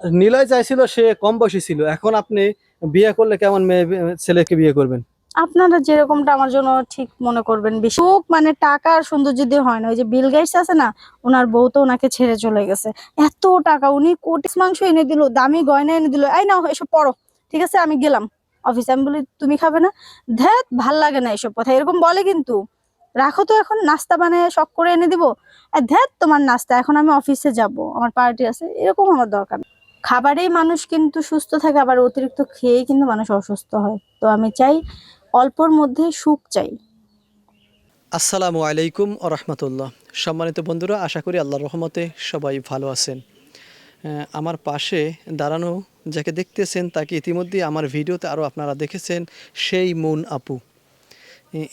নিলয় চাইছিল সে কম বয়সী ছিল। এখন আপনি বিয়ে করলে কেমন মেয়ে, ছেলেকে বিয়ে করবেন? আপনারা যেরকমটা আমার জন্য ঠিক মনে করবেন। সুখ মানে টাকা আর সৌন্দর্য দিয়ে হয় না। ওই যে বিল গাইস আছে না ওনার বউ তো ওনাকে ছেড়ে চলে গেছে। এত টাকা, উনি কোটি মাংস এনে দিল, দামি গয়না এনে দিল। এই না এসব পড়ো। ঠিক আছে, আমি গেলাম অফিসে আমি বলি, তুমি খাবে না? ধ্যাত ভালো লাগে না এসব কথা। এরকম বলে কিন্তু। রাখো তো এখন, নাস্তা বানিয়ে শখ করে এনে দিব। ধ্যাত তোমার নাস্তা। এখন আমি অফিসে যাব। আমার পার্টি আছে। এরকম আমার দরকার। খাবারেই মানুষ কিন্তু সুস্থ থাকে, আবার অতিরিক্ত খেয়েই কিন্তু মানুষ অসুস্থ হয়। তো আমি চাই অল্পর মধ্যে সুখ চাই। আসসালামু আলাইকুম রহমতুল্লাহ। সম্মানিত বন্ধুরা, আশা করি আল্লাহর রহমতে সবাই ভালো আছেন। আমার পাশে দাঁড়ানো যাকে দেখতেছেন, তাকে ইতিমধ্যে আমার ভিডিওতে আরও আপনারা দেখেছেন, সেই মুন আপু।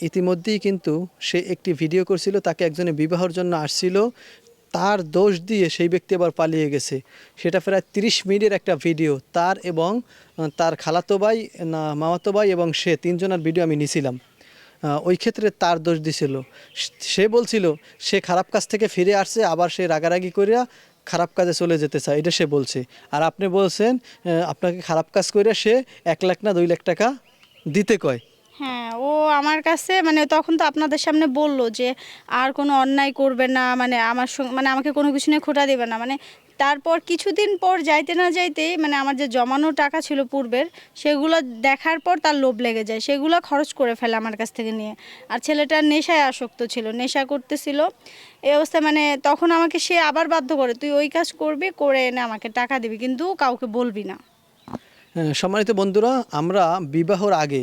ইতিমধ্যেই কিন্তু সে একটি ভিডিও করছিল, তাকে একজনে বিবাহর জন্য আসছিল। তার দোষ দিয়ে সেই ব্যক্তি আবার পালিয়ে গেছে। সেটা প্রায় তিরিশ মিনিটের একটা ভিডিও। তার এবং তার খালাতো ভাই, না, মামাতো ভাই এবং সে তিনজনের ভিডিও আমি নিছিলাম। ওই ক্ষেত্রে তার দোষ দিছিল। সে বলছিল, সে খারাপ কাজ থেকে ফিরে আসছে, আবার সে রাগারাগি করিয়া খারাপ কাজে চলে যেতে চায়। এটা সে বলছে। আর আপনি বলছেন আপনাকে খারাপ কাজ করে সে এক লাখ না দুই লাখ টাকা দিতে কয়। হ্যাঁ ও আমার কাছে মানে তখন তো আপনাদের সামনে বলল যে আর কোনো অন্যায় করবে না মানে আমার সঙ্গে মানে আমাকে কোনো কিছু নিয়ে খোটা দেবে না। মানে তারপর কিছুদিন পর যাইতে না যাইতেই মানে আমার যে জমানো টাকা ছিল পূর্বের সেগুলো দেখার পর তার লোভ লেগে যায়। সেগুলো খরচ করে ফেলে আমার কাছ থেকে নিয়ে। আর ছেলেটা নেশায় আসক্ত ছিল নেশা করতেছিল। এই অবস্থায় মানে তখন আমাকে সে আবার বাধ্য করে তুই ওই কাজ করবি করে এনে আমাকে টাকা দিবি। কিন্তু কাউকে বলবি না। হ্যাঁ, সম্মানিত বন্ধুরা আমরা বিবাহর আগে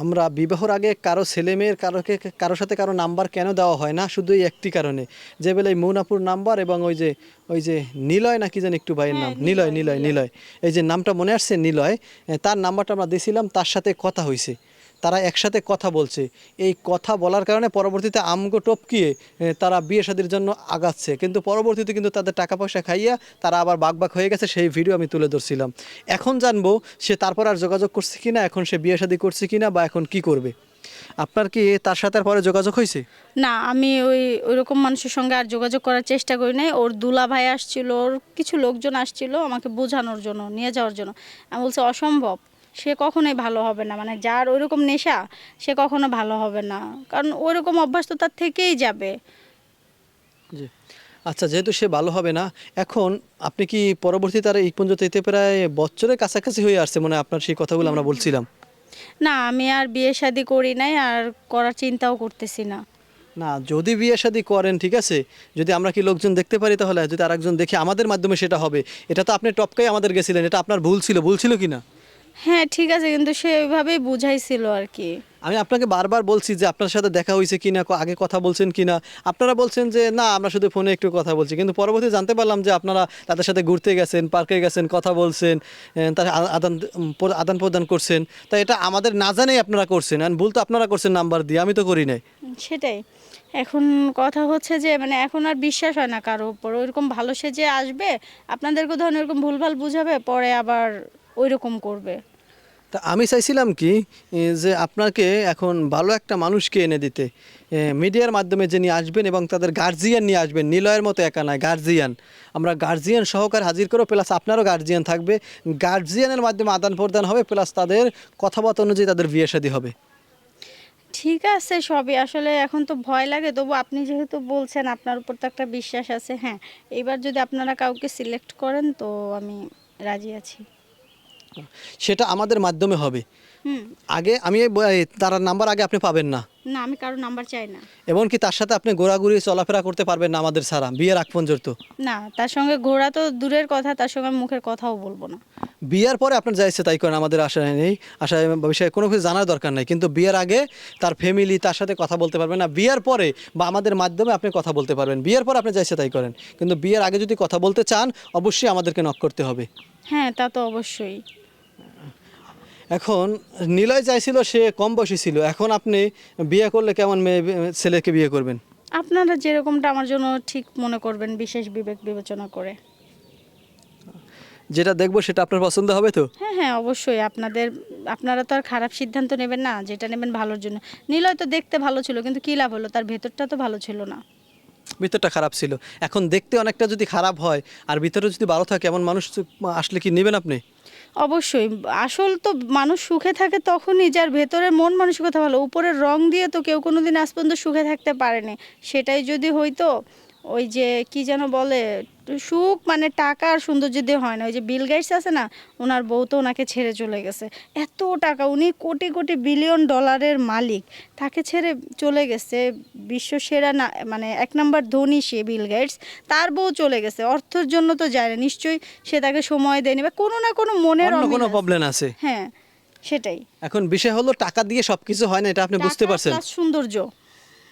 আমরা বিবাহর আগে কারও ছেলে মেয়ের কারোকে কারোর সাথে কারও নাম্বার কেন দেওয়া হয় না? শুধু এই একটি কারণে। যে বেলায় মৌনাপুর নাম্বার এবং ওই যে ওই যে নিলয় নাকি যেন একটু ভাইয়ের নাম? হ্যাঁ, নিলয় নিলয়, নিলয় নিলয়। এই যে নামটা মনে আসছে নিলয় তার নাম্বারটা আমরা দিয়েছিলাম তার সাথে কথা হয়েছে তারা একসাথে কথা বলছে। এই কথা বলার কারণে পরবর্তীতে আমগো টপকিয়ে তারা বিয়ে শাদির জন্য আগাচ্ছে। কিন্তু পরবর্তীতে কিন্তু তাদের টাকা পয়সা খাইয়া তারা আবার বাগবাগ হয়ে গেছে, সেই ভিডিও আমি তুলে ধরছিলাম। এখন জানব সে তারপর আর যোগাযোগ করছে কিনা, এখন সে বিয়ে শাদি করছে কিনা বা এখন কি করবে? আপনার কি তার সাথে পরে যোগাযোগ হয়েছে না, আমি ওই, ওইরকম মানুষের সঙ্গে আর যোগাযোগ করার চেষ্টা করি নাই। ওর দুলা ভাই আসছিল, ওর কিছু লোকজন আসছিল আমাকে বোঝানোর জন্য, নিয়ে যাওয়ার জন্য। আমি বলছি, অসম্ভব। সে কখনোই ভালো হবে না। মানে যার ওইরকম নেশা সে কখনো ভালো হবে না। কারণ ওইরকম অভ্যাস তো তার থেকেই যাবে। জি। আচ্ছা যেহেতু সে ভালো হবে না এখন আপনি কি পরবর্তী তার এই পর্যন্ত এতে প্রায় বছরের কাছাকাছি হয়ে আসছে মনে আপনার সেই কথাগুলো আমরা বলছিলাম? না আমি আর বিয়ে শাদি করি নাই আর করার চিন্তাও করতেছি না। না যদি বিয়ে শাদি করেন ঠিক আছে? যদি আমরা কি লোকজন দেখতে পারি তাহলে যদি আরেকজন দেখে আমাদের মাধ্যমে সেটা হবে। এটা তো আপনি টপকাই আমাদের গেছিলেন এটা আপনার ভুল ছিল। ভুল ছিল কি না হ্যাঁ ঠিক আছে কিন্তু সে ওইভাবেই বুঝাইছিল আর কি আমি আপনাকে বারবার বলছি যে আপনার সাথে দেখা হয়েছে কিনা আগে কথা বলছেন কিনা। আপনারা বলছেন যে না আমরা শুধু ফোনে একটু কথা বলছি। কিন্তু পরবর্তী জানতে পারলাম যে আপনারা তাদের সাথে ঘুরতে গেছেন পার্কে গেছেন কথা বলছেন তার আদান আদান প্রদান করছেন। তা এটা আমাদের না জানেই আপনারা করছেন। আর ভুল তো আপনারা করছেন নাম্বার দিয়ে আমি তো করি নাই। সেটাই। এখন কথা হচ্ছে যে মানে এখন আর বিশ্বাস হয় না কারও উপর। ওইরকম ভালো সে যে আসবে আপনাদেরকে ধরুন এরকম ভুলভাল বুঝাবে পরে আবার ওইরকম করবে। তা আমি চাইছিলাম কি যে আপনাকে এখন ভালো একটা মানুষকে এনে দিতে। মিডিয়ার মাধ্যমে যে নিয়ে আসবেন এবং তাদের গার্জিয়ান নিয়ে আসবেন, নিলয়ের মতো একা নয় গার্জিয়ান আমরা গার্জিয়ান সহকার হাজির করো প্লাস আপনারও গার্জিয়ান থাকবে। গার্জিয়ানের মাধ্যমে আদান প্রদান হবে প্লাস তাদের কথাবার্তা অনুযায়ী তাদের বিয়ে শাদী হবে। ঠিক আছে সবই, আসলে এখন তো ভয় লাগে, তবু আপনি যেহেতু বলছেন আপনার উপর তো একটা বিশ্বাস আছে হ্যাঁ। এবার যদি আপনারা কাউকে সিলেক্ট করেন, তো আমি রাজি আছি। সেটা আমাদের মাধ্যমে হবে। আগে আমি তার নাম্বার আগে আপনি পাবেন না। না আমি কারও নাম্বার চাই না। এমনকি তার সাথে আপনি ঘোরাঘুরি চলাফেরা করতে পারবেন না আমাদের ছাড়া বিয়ের আগ পর্যন্ত। না তার সঙ্গে ঘোরা তো দূরের কথা তার সঙ্গে মুখের কথাও বলব না। বিয়ের পরে আপনার যা ইচ্ছে তাই করেন আমাদের আশা নেই। আশায় বিষয়ে কোনো কিছু জানার দরকার নেই। কিন্তু বিয়ের আগে তার ফ্যামিলি তার সাথে কথা বলতে পারবেন না। বিয়ের পরে বা আমাদের মাধ্যমে আপনি কথা বলতে পারবেন। বিয়ের পরে আপনি যা ইচ্ছে তাই করেন। কিন্তু বিয়ের আগে যদি কথা বলতে চান অবশ্যই আমাদেরকে নক করতে হবে। হ্যাঁ তা তো অবশ্যই। এখন নিলয় চাইছিল সে কম বয়সী ছিল। এখন আপনি বিয়ে করলে কেমন মেয়ে ছেলেকে বিয়ে করবেন? আপনারা যেরকমটা আমার জন্য ঠিক মনে করবেন বিশেষ বিবেক বিবেচনা করে। যেটা দেখব সেটা আপনার পছন্দ হবে তো? হ্যাঁ হ্যাঁ অবশ্যই। আপনাদের আপনারা তো আর খারাপ সিদ্ধান্ত নেবেন না যেটা নেবেন ভালোর জন্য। নিলয় তো দেখতে ভালো ছিল কিন্তু কী লাভ হলো? তার ভেতরটা তো ভালো ছিল না। ভিতরটা খারাপ ছিল। এখন দেখতে অনেকটা যদি খারাপ হয়, আর ভিতরে যদি ভালো থাকে, এমন মানুষ আসলে কি নেবেন আপনি? অবশ্যই। আসল তো মানুষ সুখে থাকে তখনই যার ভেতরের মন মানসিকতা ভালো। উপরের রং দিয়ে তো কেউ কোনোদিন আজ পর্যন্ত সুখে থাকতে পারেনি। সেটাই যদি হইতো ওই যে কি যেন বলে সুখ মানে টাকা আর সৌন্দর্য দিয়ে হয় না। ওই যে বিল গাইটস আছে না ওনার বউ তো ওনাকে ছেড়ে চলে গেছে। এত টাকা উনি কোটি কোটি বিলিয়ন ডলারের মালিক। তাকে ছেড়ে চলে গেছে বিশ্ব সেরা না মানে এক নম্বর ধনী সে বিল গেটস তার বউ চলে গেছে অর্থের জন্য তো যায় না। নিশ্চয়ই সে তাকে সময় দেয়নি বা কোনো না কোনো মনের কোনো প্রবলেম আছে। হ্যাঁ সেটাই। এখন বিষয় হলো টাকা দিয়ে সবকিছু হয় না এটা আপনি বুঝতে পারছেন। সৌন্দর্য।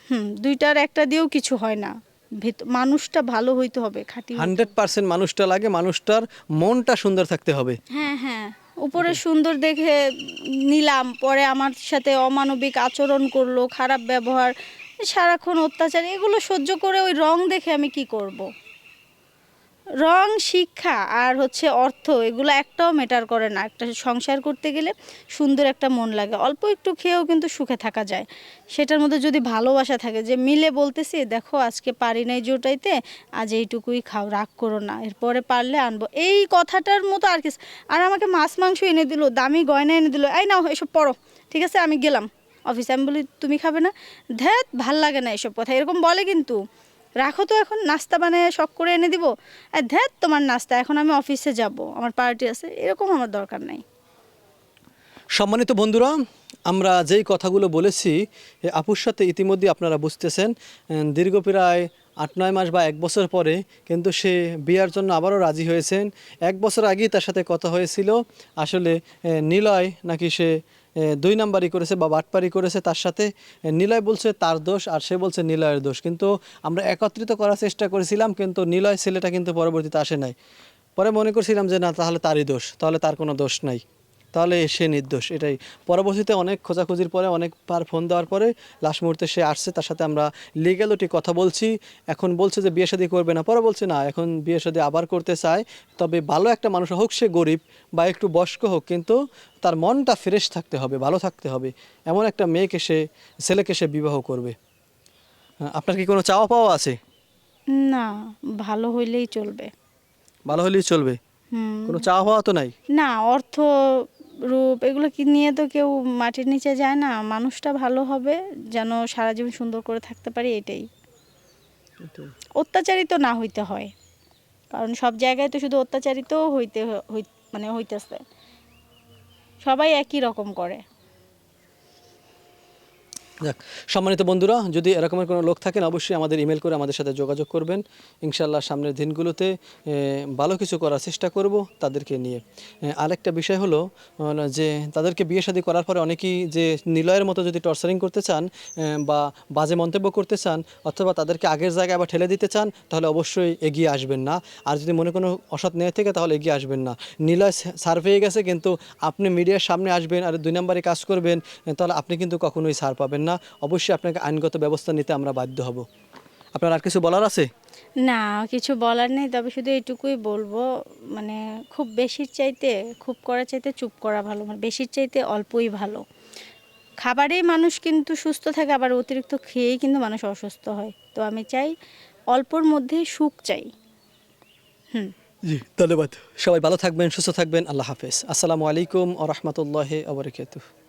হুম দুইটার একটা দিয়েও কিছু হয় না। মানুষটা ভালো হইতে হবে খাঁটি হান্ড্রেড পার্সেন্ট মানুষটা লাগে মানুষটার মনটা সুন্দর থাকতে হবে। হ্যাঁ হ্যাঁ। উপরে সুন্দর দেখে নিলাম পরে আমার সাথে অমানবিক আচরণ করল খারাপ ব্যবহার সারাক্ষণ অত্যাচার এগুলো সহ্য করে ওই রং দেখে আমি কি করব। রং, শিক্ষা আর হচ্ছে অর্থ, এগুলো একটাও মেটার করে না। একটা সংসার করতে গেলে সুন্দর একটা মন লাগে। অল্প একটু খেয়েও কিন্তু সুখে থাকা যায়। সেটার মধ্যে যদি ভালোবাসা থাকে, যে মিলে বলতেছি, দেখো, আজকে পারি নাই জোটাইতে, আজ এইটুকুই খাও, রাগ করো না। এরপরে পারলে আনব। এই কথাটার মতো আর কিছু আর আমাকে মাছ, মাংস এনে দিল, দামি গয়না এনে দিল, এই নাও, এসব পড়ো। ঠিক আছে, আমি গেলাম। অফিসে। আমি বলি, তুমি খাবে না? ধ্যাত ভালো লাগে না এসব কথা। এরকম বলে কিন্তু। রাখো তো এখন, নাস্তা বানিয়ে শখ করে এনে দিব। আর ধ্যাত তোমার নাস্তা, এখন আমি অফিসে যাব, আমার পার্টি আছে, এরকম আমার দরকার নাই। সম্মানিত বন্ধুরা, আমরা যেই কথাগুলো বলেছি আপুর সাথে ইতিমধ্যে আপনারা বুঝতেছেন দীর্ঘ প্রায় আট, নয় মাস বা এক বছর পরে কিন্তু সে বিয়ার জন্য আবারও রাজি হয়েছেন। এক বছর আগেই তার সাথে কথা হয়েছিল, আসলে নিলয় নাকি সে দুই নাম্বারই করেছে বা বাটপারি করেছে, তার সাথে নিলয় বলছে তার দোষ আর সে বলছে নিলয়ের দোষ। কিন্তু আমরা একত্রিত করার চেষ্টা করেছিলাম, কিন্তু নিলয় ছেলেটা কিন্তু পরবর্তীতে আসে নাই। পরে মনে করছিলাম যে না, তাহলে তারই দোষ, তাহলে তার কোনো দোষ নাই। তাহলে সে নির্দোষ এটাই। পরবর্তীতে অনেক খোঁজাখুঁজির পরে অনেকবার ফোন দেওয়ার পরে লাস্ট মুহূর্তে সে আসছে তার সাথে আমরা লিগ্যালিটি কথা বলছি। এখন বলছে যে বিয়ে শাদী করবে না পরে বলছে না এখন বিয়ে শাদী আবার করতে চায়। তবে ভালো একটা মানুষ হোক সে গরিব বা একটু বয়স্ক হোক কিন্তু তার মনটা ফ্রেশ থাকতে হবে ভালো থাকতে হবে। এমন একটা মেয়েকে সে ছেলেকে সে বিবাহ করবে। আপনার কি কোনো চাওয়া পাওয়া আছে? না ভালো হইলেই চলবে। ভালো হলেই চলবে? হুম। কোনো চাওয়া পাওয়া তো নাই? না অর্থ রূপ এগুলো কি নিয়ে তো কেউ মাটির নিচে যায় না? মানুষটা ভালো হবে যেন সারা জীবন সুন্দর করে থাকতে পারি এটাই। অত্যাচারিত না হইতে হয়। কারণ সব জায়গায় তো শুধু অত্যাচারিত হইতে মানে হইতেছে। সবাই একই রকম করে। যাক, সম্মানিত বন্ধুরা, যদি এরকমের কোনো লোক থাকেন, অবশ্যই আমাদের ইমেল করে আমাদের সাথে যোগাযোগ করবেন। ইনশাল্লাহ সামনের দিনগুলোতে ভালো কিছু করার চেষ্টা করব তাদেরকে নিয়ে। আরেকটা বিষয় হলো যে তাদেরকে বিয়ে শাদী করার পরে অনেকেই যে নিলয়ের মতো যদি টর্চারিং করতে চান বা বাজে মন্তব্য করতে চান, অথবা তাদেরকে আগের জায়গায় আবার ঠেলে দিতে চান, তাহলে অবশ্যই এগিয়ে আসবেন না। আর যদি মনে কোনো অসৎ নেয় থেকে, তাহলে এগিয়ে আসবেন না। নিলয় সার পেয়ে গেছে, কিন্তু আপনি মিডিয়ার সামনে আসবেন, আর দুই নম্বরে কাজ করবেন তাহলে আপনি কিন্তু কখনোই সার পাবেন না অবশ্যই আপনাকে আইনগত ব্যবস্থা নিতে আমরা বাধ্য হব। আপনার আর কিছু বলার আছে? না কিছু বলার নেই তবে শুধু এইটুকুই বলব মানে খুব বেশির চাইতে খুব করার চাইতে চুপ করা ভালো মানে বেশির চাইতে অল্পই ভালো। খাবারেই মানুষ কিন্তু সুস্থ থাকে আবার অতিরিক্ত খেয়েই কিন্তু মানুষ অসুস্থ হয়। তো আমি চাই অল্পর মধ্যেই সুখ চাই। হুম। জি ধন্যবাদ। সবাই ভালো থাকবেন সুস্থ থাকবেন আল্লাহ হাফেজ। আসসালামু আলাইকুম আ রহমতুল্লাহ